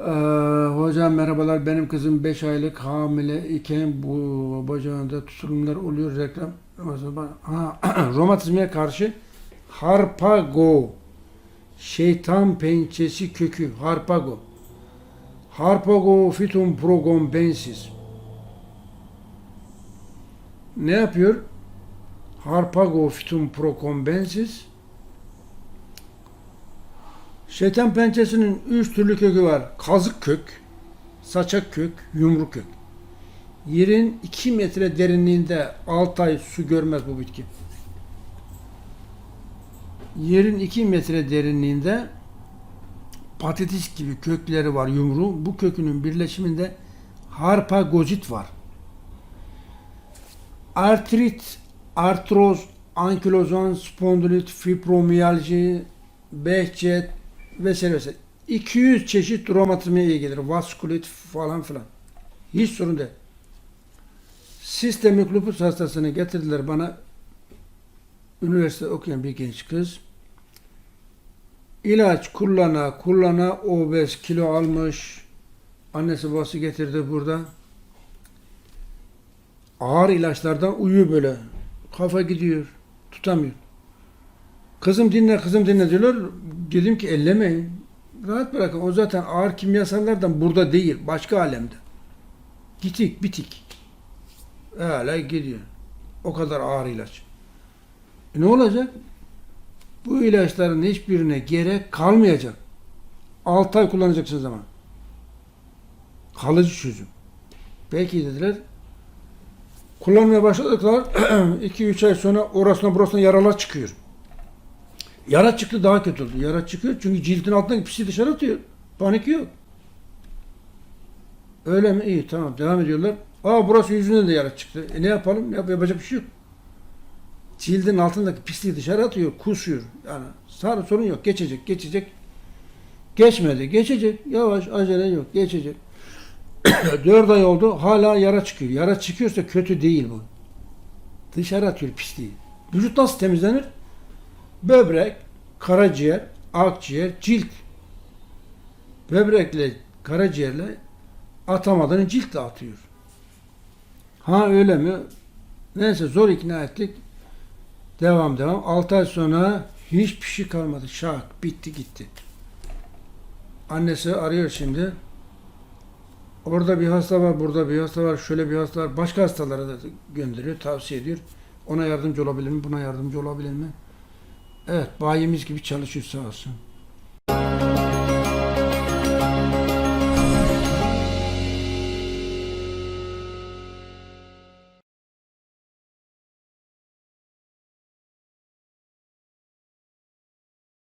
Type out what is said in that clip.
Ee, hocam merhabalar. Benim kızım 5 aylık hamile iken bu bacağında tutulumlar oluyor. Reklam. Ha, romatizmaya karşı Harpago şeytan pençesi kökü Harpago Harpago fitum progombensis ne yapıyor? Harpago fitum progombensis Şeytan pençesinin üç türlü kökü var. Kazık kök, saçak kök, yumru kök. Yerin 2 metre derinliğinde 6 ay su görmez bu bitki. Yerin 2 metre derinliğinde patates gibi kökleri var yumru. Bu kökünün birleşiminde harpagozit var. Artrit, artroz, ankilozan, spondilit, fibromiyalji, behçet, vesaire vesaire. 200 çeşit romatizmaya iyi gelir. Vaskülit falan filan. Hiç sorun değil. Sistemik lupus hastasını getirdiler bana. Üniversite okuyan bir genç kız. İlaç kullana kullana obez kilo almış. Annesi babası getirdi burada. Ağır ilaçlardan uyuyor böyle. Kafa gidiyor. Tutamıyor. Kızım dinle, kızım dinle diyorlar. Dedim ki ellemeyin. Rahat bırakın. O zaten ağır kimyasallardan burada değil. Başka alemde. Gitik, bitik. Öyle gidiyor. O kadar ağır ilaç. E ne olacak? Bu ilaçların hiçbirine gerek kalmayacak. 6 ay kullanacaksınız ama. Kalıcı çözüm. Peki dediler. Kullanmaya başladıklar. 2-3 ay sonra orasına burasına yaralar çıkıyor. Yara çıktı daha kötü oldu. Yara çıkıyor çünkü cildin altından pisliği dışarı atıyor. Panik yok. Öyle mi? İyi tamam devam ediyorlar. Aa burası yüzünden de yara çıktı. E ne yapalım? Yap, yapacak bir şey yok. Cildin altındaki pisliği dışarı atıyor, kusuyor. Yani sarı sorun yok. Geçecek, geçecek. Geçmedi, geçecek. Yavaş, acele yok. Geçecek. Dört ay oldu, hala yara çıkıyor. Yara çıkıyorsa kötü değil bu. Dışarı atıyor pisliği. Vücut nasıl temizlenir? Böbrek, karaciğer, akciğer, cilt. Böbrekle, karaciğerle atamadan cilt de atıyor. Ha öyle mi? Neyse zor ikna ettik. Devam devam. 6 ay sonra hiçbir şey kalmadı. Şak bitti gitti. Annesi arıyor şimdi. Orada bir hasta var, burada bir hasta var, şöyle bir hasta var. Başka hastalara da gönderiyor, tavsiye ediyor. Ona yardımcı olabilir mi, buna yardımcı olabilir mi? Evet, bayimiz gibi çalışıyor sağ olsun.